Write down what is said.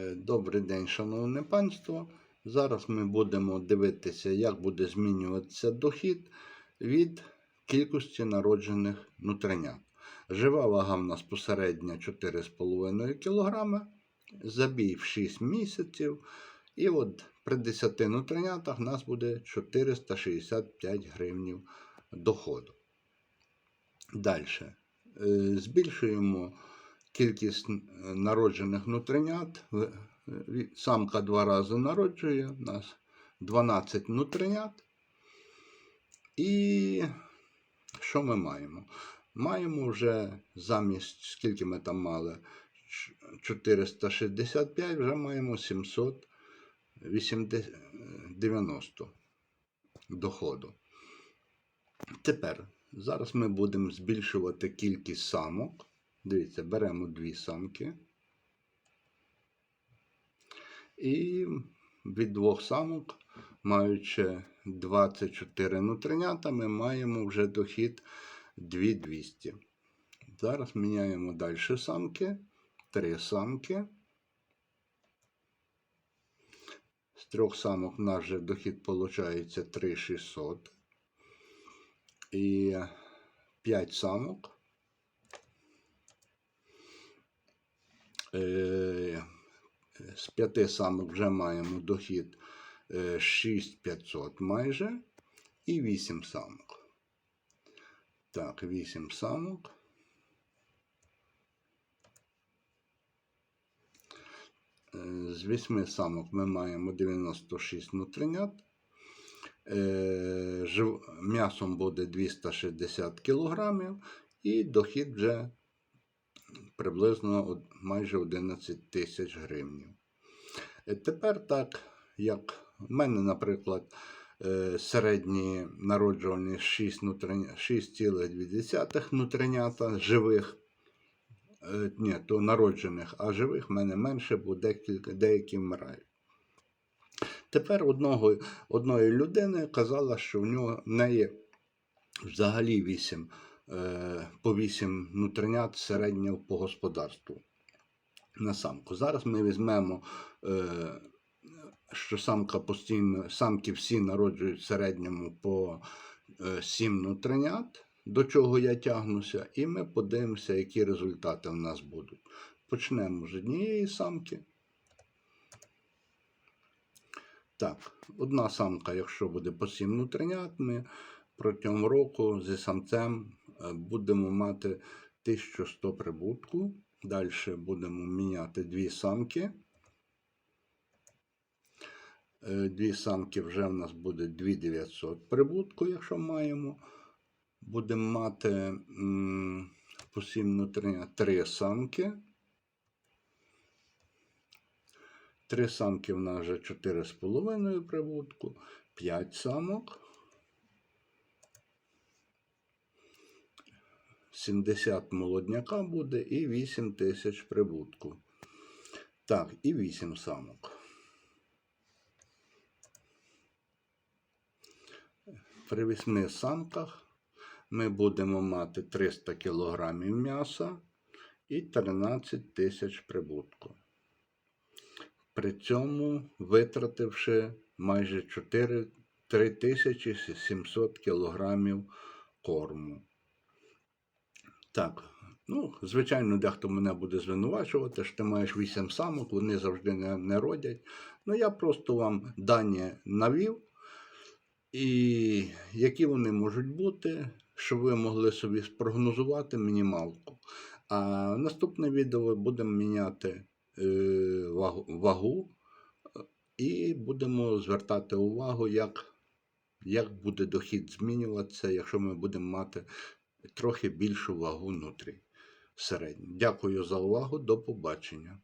Е, Добрий день, шановне панство. Зараз ми будемо дивитися, як буде змінюватися дохід від кількості народжених нутринят. Жива вага в нас посередня 4,5 кг, забій в 6 місяців. І от при 10 нутринятах у нас буде 465 гривнів доходу. Далі. Збільшуємо кількість е, народжених нутринят. Е, Самка два рази народжує, у нас 12 нутринят. І що ми маємо? Маємо вже замість, скільки ми там мали? 465, вже маємо 790 доходу. Тепер, зараз ми будемо збільшувати кількість самок. Дивіться, беремо дві самки. І від двох самок, маючи 24 нутринята, ми маємо вже дохід 2200. Зараз міняємо далі самки. Три самки. З трьох самок у нас вже дохід виходить 3600. І 5 самок. З п'яти самок вже маємо дохід е, 6500 майже. І 8 самок. Так, 8 самок. Е, З 8 самок ми маємо 96 нутринят. Е, М'ясом буде 260 кг і дохід вже приблизно майже 11 тисяч гривень. Е, Тепер так, як в мене, наприклад, е, середні народжувані 6,2 нутринята живих. Е, Ні, то народжених, а живих в мене менше, бо декілька, деякі вмирають. Тепер одного, одної людини казала, що в нього в неї взагалі 8, е, по 8 нутринят середньо по господарству на самку. Зараз ми візьмемо, е, що самка постійно, самки всі народжують в середньому по е, 7 нутринят, до чого я тягнуся, і ми подивимося, які результати в нас будуть. Почнемо з однієї самки. Так, одна самка, якщо буде по 7 нутринят, ми протягом року зі самцем е, будемо мати 1100 прибутку. Далі будемо міняти дві самки. Е, Дві самки вже в нас буде 2900 прибутку, якщо маємо. Будемо мати м, по 7 нутринят 3 самки. Три самки в нас вже 4,5 прибутку, 5 самок. 70 молодняка буде і 8 тисяч прибутку. Так, і 8 самок. При 8 самках ми будемо мати 300 кг м'яса і 13 тисяч прибутку при цьому витративши майже 4, 3700 кілограмів корму. Так, ну, звичайно, дехто мене буде звинувачувати, що ти маєш 8 самок, вони завжди не, не родять. Ну, я просто вам дані навів, і які вони можуть бути, щоб ви могли собі спрогнозувати мінімалку. А наступне відео будемо міняти е, вагу, вагу і будемо звертати увагу, як, як буде дохід змінюватися, якщо ми будемо мати трохи більшу вагу внутрі середньо. Дякую за увагу. До побачення.